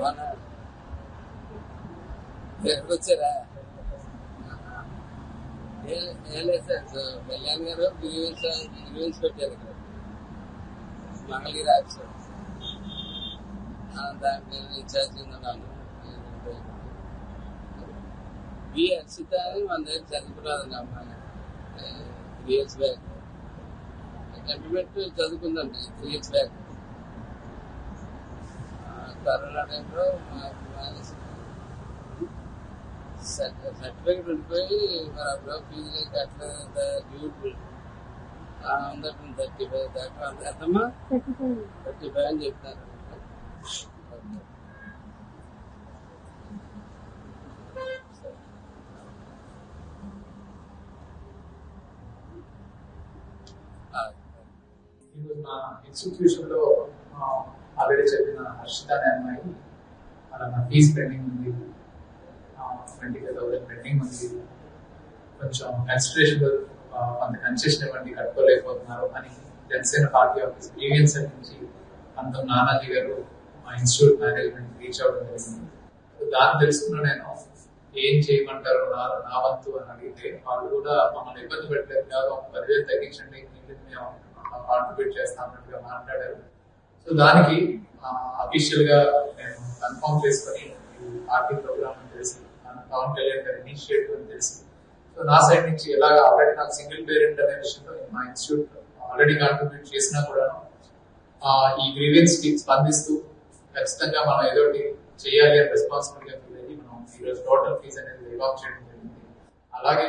అవునా ఎక్కడికి వచ్చారా ఏం లేదు సార్ కళ్యాణ్ గారు గ్రీవెన్స్ గ్రీవెన్స్ పెట్టారు ఇక్కడ. మంగళగిరి ఆఫీసర్ దానికి నేను ఇన్ఛార్జ్ ఉన్నాను. బి హర్షిత అని మన దగ్గర చదువుకున్నదండి అమ్మాయి. త్రీ ఇయర్స్ బ్యాక్ ఇంటర్మీడియట్ చదువుకుందండి త్రీ ఇయర్స్ బ్యాక్ కరోనా టైంలో సర్టిఫికేట్ ఉండిపోయి మరి అప్పుడు ఫీజు కట్టలేదు డ్యూటీ ఉందట థర్టీ ఫైవ్ దాకా ఎంతమ్మా థర్టీ ఫైవ్ అని చెప్తారు ఈరోజు నా ఇన్స్టిట్యూషన్లో పేరు చెప్పిన హర్షిత అనే అమ్మాయి అలా నా ఫీజ్ పెండింగ్ ఉంది. ట్వంటీ ఫైవ్ థౌసండ్ పెండింగ్ ఉంది. కొంచెం కన్సిడరేషన్ కొంత కన్సెషన్ ఇవ్వండి కట్టుకోలేకపోతున్నారు అని జనసేన పార్టీ ఆఫీస్ గ్రీవియన్స్ నుంచి అంత నానాజీ గారు మా ఇన్స్టిట్యూట్ మేనేజ్మెంట్ రీచ్ అవ్వడం జరిగింది. దాన్ని తెలుసుకున్న నేను ఏం చేయమంటారు నా నా వంతు అని అడిగితే వాళ్ళు కూడా మమ్మల్ని ఇబ్బంది పెట్టలేదు. కాదు పదివేలు తగ్గించండి మేము కాంట్రిబ్యూట్ చేస్తామన్నట్టుగా మాట్లాడారు. సో దానికి అఫీషియల్గా నేను కన్ఫర్మ్ చేసుకొని ఆర్టీ పార్టీ ప్రోగ్రామ్ అని తెలిసి పవన్ కళ్యాణ్ గారి ఇనిషియేటివ్ అని తెలిసి సో నా సైడ్ నుంచి ఎలాగ ఆల్రెడీ నాకు సింగిల్ పేరెంట్ అనే విషయంలో మా ఇన్స్టిట్యూట్ ఆల్రెడీ కాంట్రిబ్యూట్ చేసినా కూడా ఈ గ్రీవెన్స్కి స్పందిస్తూ ఖచ్చితంగా మనం ఏదో చేయాలి అని రెస్పాన్సిబిలిటీగా ఫీల్ అయ్యి మనం ఈరోజు టోటల్ ఫీజ్ అనేది వేవ్ ఆఫ్ చేయడం జరిగింది. అలాగే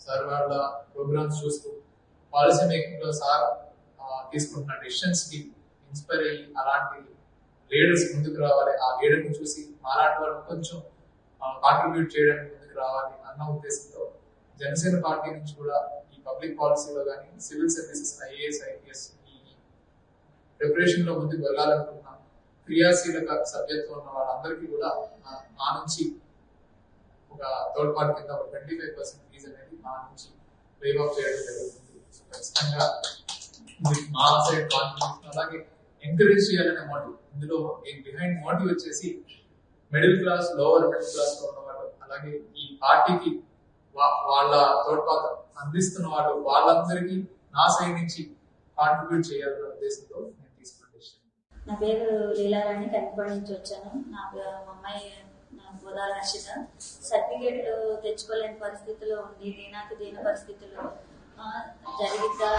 సార్ వాళ్ళ ప్రోగ్రామ్స్ చూస్తూ పాలసీ మేకింగ్లో సార్ తీసుకుంటున్న డెసిషన్స్కి ఇన్స్పైర్ అయ్యి అలాంటి లీడర్స్ ముందుకు రావాలి. ఆ లీడర్ చూసి మాలాంటి వాళ్ళు కొంచెం కాంట్రిబ్యూట్ చేయడానికి ముందుకు రావాలి అన్న ఉద్దేశంతో జనసేన పార్టీ నుంచి కూడా ఈ పబ్లిక్ పాలసీలో కానీ సివిల్ సర్వీసెస్ ఐఏఎస్ ఐపీఎస్ ఈ ప్రిపరేషన్లో ముందుకు వెళ్ళాలనుకుంటున్నాం. క్రియాశీలక సభ్యత్వం ఉన్న వాళ్ళందరికీ కూడా మా- నుంచి ఒక తోడ్పాటు కింద ఒక ట్వంటీ ఫైవ్ పర్సెంట్ ఫీజ్ అనేది మా నుంచి వేవ్ ఆఫ్ చేయడం జరుగుతుంది. ఖచ్చితంగా మా సైడ్ అలాగే ఎంకరేజ్ చేయాలనే మోటివ్ ఇందులో బిహైండ్ మోటివ్ వచ్చేసి మిడిల్ క్లాస్ లోవర్ మిడిల్ క్లాస్లో ఉన్న వాళ్ళు అలాగే ఈ పార్టీకి వా- వాళ్ళ తోడ్పాటు అందిస్తున్న వాళ్ళు వాళ్ళందరికీ నా సైడ్ నుంచి కాంట్రిబ్యూట్ చేయాలనే ఉద్దేశంతో నేను తీసుకున్న decision. నా పేరు లీలారాణి కనిపాడి నుంచి వచ్చాను. నా మా అమ్మాయి నా గోదావరి హర్షిత. సర్టిఫికేట్ తెచ్చుకోలేని పరిస్థితిలో ఉంది దీనాకి దీన పరిస్థితుల్లో జరిగిద్దా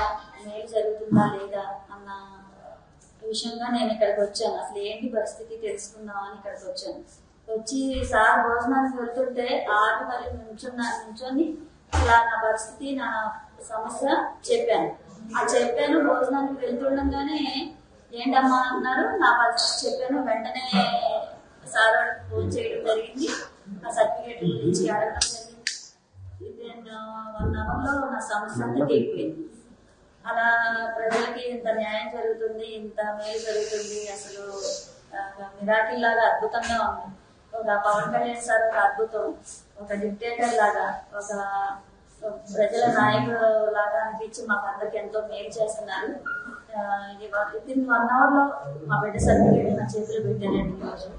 మేలు జరుగుతుందా లేదా అన్న విషయంగా నేను ఇక్కడికి వచ్చాను. అసలు ఏంటి పరిస్థితి తెలుసుకుందామని ఇక్కడికి వచ్చాను. వచ్చి సార్ భోజనానికి వెళ్తుంటే ఆరు మరి నుంచున్నా నుంచొని ఇలా నా పరిస్థితి నా సమస్య చెప్పాను. ఆ చెప్పాను భోజనానికి వెళ్తుండగానే ఏంటమ్మా అన్నారు. నా పరిస్థితి చెప్పాను. వెంటనే సార్ వాళ్ళకి ఫోన్ చేయడం జరిగింది. ఆ సర్టిఫికేట్ గురించి అడగడం జరిగింది. వన్ అవర్లో నా సమస్య అంతా తీరిపోయింది. అలా ప్రజలకి ఇంత న్యాయం జరుగుతుంది ఇంత మేలు జరుగుతుంది అసలు మిరాకిల్ లాగా అద్భుతంగా ఉంది. ఒక పవన్ కళ్యాణ్ సార్ ఒక అద్భుతం ఒక డిక్టేటర్ లాగా ఒక ప్రజల నాయకుడు లాగా అనిపించి మాకు అందరికి ఎంతో మేలు చేస్తున్నారు. విత్ ఇన్ వన్ అవర్లో మా బిడ్డ సర్టిఫికేట్ నా చేతిలో పెట్టానండి ఈరోజు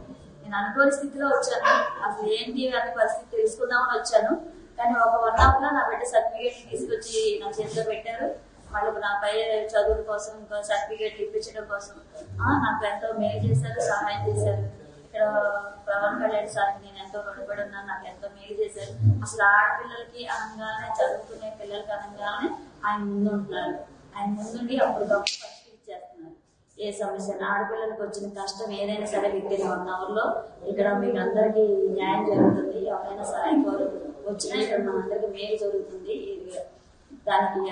నేను అనుకోని స్థితిలో వచ్చాను. అసలు ఏంటి అనే పరిస్థితి తెలుసుకుందామని వచ్చాను. కానీ ఒక వన్ అవర్లో నా బిడ్డ సర్టిఫికేట్ తీసుకొచ్చి నా చేతిలో పెట్టారు. వాళ్ళకు నా పై చదువుల కోసం సర్టిఫికేట్ ఇప్పించడం కోసం నాకు ఎంతో మేలు చేశారు సహాయం చేశారు. ఇక్కడ పవన్ కళ్యాణ్ సార్ నేను ఎంతో రుణపడి ఉన్నాను నాకు ఎంతో మేలు చేశారు. అసలు ఆడపిల్లలకి అనగానే చదువుకునే పిల్లలకి అనగానే ఆయన ముందు ఉంటున్నారు ఆయన ముందుండి అప్పుడు ఫస్ట్ ఇచ్చేస్తున్నారు. ఏ సమస్య ఆడపిల్లలకు వచ్చిన కష్టం ఏదైనా సరే విత్ ఇన్ వన్ ఇక్కడ మీకు అందరికీ న్యాయం జరుగుతుంది ఎవరైనా సరే కోరు వచ్చినా ఇక్కడ మనందరికీ మేలు జరుగుతుంది దానికి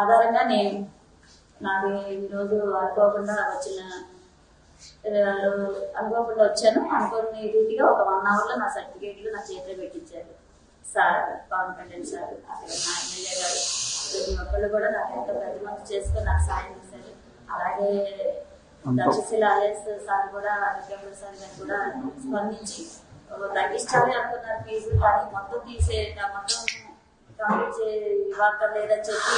ఆధారంగా నేను నాకు ఈరోజు అనుకోకుండా వచ్చిన అనుకోకుండా వచ్చాను. అనుకోని రీతిగా ఒక వన్ అవర్లో నా సర్టిఫికేట్లు నా చేతిలో పెట్టించారు. సార్ పవన్ కళ్యాణ్ సార్ అక్కడ నా ఎమ్మెల్యే గారు ప్రతి ఒక్కళ్ళు కూడా నాకు ఎంతో ప్రతిమంది చేసుకొని నాకు సాయం చేశారు. అలాగే దక్షశిల అలయన్స్ సార్ కూడా విక్రమ్ సార్ గారు కూడా స్పందించి తగ్గించాలి అనుకున్నారు ఫీజు కానీ మొత్తం తీసే మొత్తం కంప్లీట్ చే చెప్పి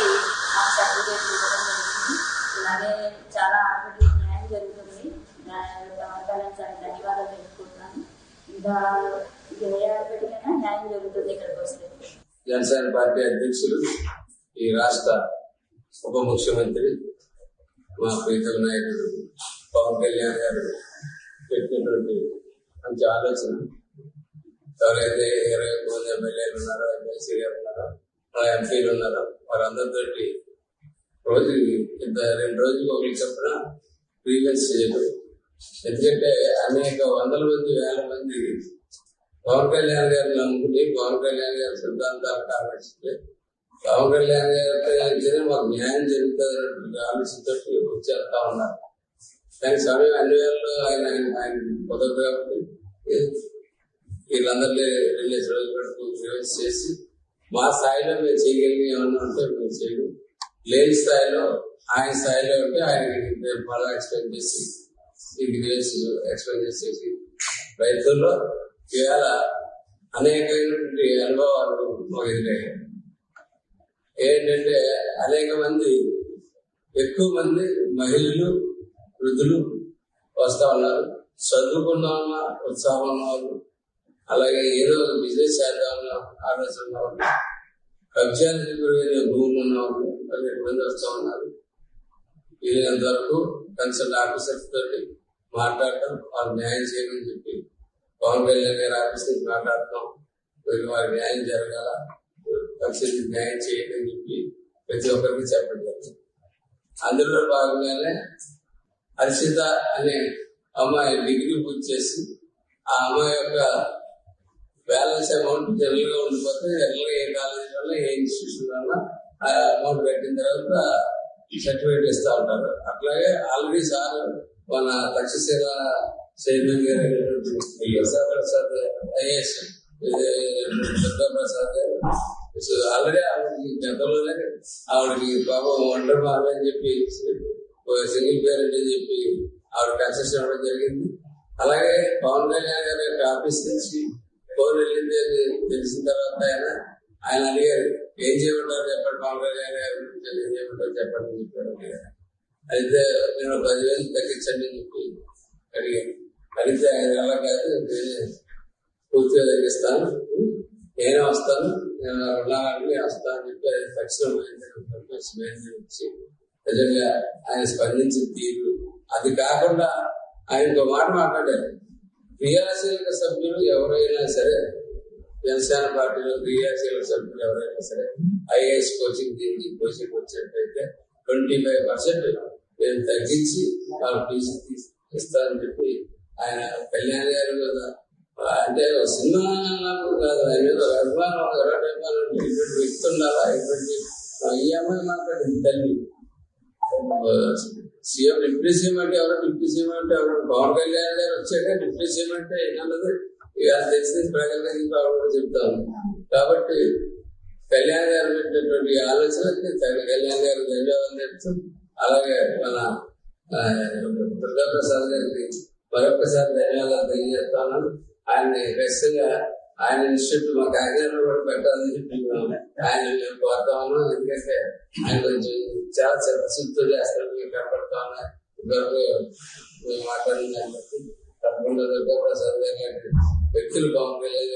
ఆ సర్టిఫికేట్ ఇవ్వడం జరిగింది. ఇలాగే చాలా ఆడపడి న్యాయం జరుగుతుంది. నా- పవన్ ధన్యవాదాలు తెలుపుకుంటున్నాను. ఇంకా ఏ ఆడబిడ్డకైనా న్యాయం జరుగుతుంది ఇక్కడికి వస్తే. జనసేన పార్టీ అధ్యక్షులు ఈ రాష్ట్ర ఉప ముఖ్యమంత్రి మా ప్రీతం నాయకుడు పవన్ కళ్యాణ్ గారు పెట్టినటువంటి మంచి ఆలోచన. ఎవరైతే ఇరవై మంది ఎమ్మెల్యేలు ఉన్నారో ఎమ్మెల్సీ గారు ఉన్నారో మన ఎంపీలు ఉన్నారో వారందరితోటి రోజు ఇంత రెండు రోజులు ఒకరికి చెప్పిన ప్రీవియస్ చేయడం ఎందుకంటే అనేక వందల మంది వేల మంది పవన్ కళ్యాణ్ గారిని నమ్ముకుని పవన్ కళ్యాణ్ గారి సిద్ధాంతాలు ఆలోచించి పవన్ కళ్యాణ్ గారితో అయితేనే మాకు న్యాయం జరుగుతుంది అన్నటువంటి ఆలోచనతో వచ్చేస్తా ఉన్నారు. దానికి సమయం అన్ని వేళల్లో ఆయన ఆయన కుదరదు కాబట్టి వీళ్ళందరినీ రిలీజ్ రోజు పెట్టుకుని చేసి మా స్థాయిలో మేము చేయగలిగి ఏమన్నా ఉంటే మేము చేయడం. లేని స్థాయిలో ఆయన స్థాయిలో ఉంటే ఆయన బాగా ఎక్స్ప్లెయిన్ చేసి ఇంటికి ఎక్స్ప్లెయిన్ చేసేసి రైతుల్లో ఇవాళ అనేకమైనటువంటి అనుభవాలు మాకు ఎదురయ్యాయి. ఏంటంటే అనేక మంది ఎక్కువ మంది మహిళలు వృద్ధులు వస్తా ఉన్నారు. చదువుకున్న ఉత్సాహం ఉన్న అలాగే అలాగే ఏదో బిజినెస్ చేద్దామని ఆలోచన ఉన్న. వాళ్ళు గురైన భూములు ఉన్నవాళ్ళు వాళ్ళు అనేక ఉన్నారు. వీళ్ళంత వరకు కన్సల్ట్ ఆఫీసర్స్ తోటి మాట్లాడటం వాళ్ళు న్యాయం చేయమని చెప్పి పవన్ కళ్యాణ్ గారి ఆఫీస్ నుంచి మాట్లాడటం వీళ్ళు వారి న్యాయం జరగాల కన్సల్ట్ న్యాయం చేయడం చెప్పి ప్రతి ఒక్కరికి చెప్పడం జరిగింది. అందులో భాగంగానే హర్షిత అనే అమ్మాయి డిగ్రీ పూర్తి చేసి ఆ అమ్మాయి యొక్క బ్యాలెన్స్ అమౌంట్ జనరల్గా ఉండిపోతే జనరల్ ఏ కాలేజ్ వల్ల ఏ ఇన్స్టిట్యూషన్ వల్ల ఆ అమౌంట్ పెట్టిన తర్వాత సర్టిఫికేట్ ఇస్తా ఉంటారు. అట్లాగే ఆల్రెడీ సార్ మన తక్షశీల చైర్మన్ గారు ప్రసాద్ ప్రసాద్ ఐఏఎస్ ప్రసాద్ గారు. ఆల్రెడీ ఆవిడకి గతంలోనే ఆవిడకి పాపం ఒంటరి బాగా అని చెప్పి సింగిల్ పేరెంట్ అని చెప్పి ఆవిడ కన్సెషన్ ఇవ్వడం జరిగింది. అలాగే పవన్ కళ్యాణ్ గారి యొక్క ఆఫీస్ నుంచి ఫోన్ వెళ్ళింది అని తెలిసిన తర్వాత ఆయన ఆయన అడిగారు ఏం చేయమంటారు చెప్పండి పవన్ కళ్యాణ్ ఏం చేయమంటారు చెప్పండి అని అయితే నేను పదివేలు తగ్గించండి అని చెప్పి అడిగాను. అడిగితే ఆయన ఎలా కాదు నేను పూర్తిగా తగ్గిస్తాను. నేనే వస్తాను నేను ఉన్నానంటే వస్తాను అని చెప్పి ఆయన తక్షణం నిజంగా ఆయన స్పందించిన తీరు. అది కాకుండా ఆయన ఒక మాట మాట్లాడారు. క్రియాశీలక సభ్యులు ఎవరైనా సరే జనసేన పార్టీలో క్రియాశీలక సభ్యులు ఎవరైనా సరే ఐఏఎస్ కోచింగ్ దీనికి కోచింగ్ వచ్చినట్టయితే ట్వంటీ ఫైవ్ పర్సెంట్ నేను తగ్గించి వాళ్ళు ఫీజు తీసి ఇస్తానని చెప్పి ఆయన కళ్యాణ్ గారు కదా. అంటే సినిమా నాకు కాదు ఆయన ఏదో అభిమానం ఒక ఇరవై అభిమానం ఇటువంటి వ్యక్తి ఉండాలా? ఇటువంటి ఈ అమ్మాయి మాట్లాడింది తల్లి. సీఎం డిప్యూటీ సీఎం అంటే ఎవరు? డిప్యూటీ సీఎం అంటే ఎవరు? పవన్ కళ్యాణ్ గారు వచ్చాక డిప్యూటీ సీఎం అంటే ఏంటన్నది ఇక తెలిసిన ప్రజలకి కూడా చెప్తాను కాబట్టి కళ్యాణ్ గారు పెట్టినటువంటి ఆలోచనకి కళ్యాణ్ గారు ధన్యవాదాలు చెప్తూ అలాగే మన దుర్గాప్రసాద్ గారికి మరొకసారి ధన్యవాదాలు తెలియజేస్తాను ఆయన ఖచ్చితంగా ఆయన ఇన్స్టిట్యూట్ మా కాకినాడలో కూడా పెట్టాలని చెప్పి ఆయన మేము కోరుతా ఉన్నాం ఎందుకంటే ఆయన కొంచెం చాలా చిత్తశుద్ధితో చేస్తారు మేము కనపడతా ఉన్నాయి మేము మాట్లాడిన దాన్ని బట్టి తప్పకుండా దుర్గాప్రసాద్ గారి వ్యక్తులు పవన్ కళ్యాణ్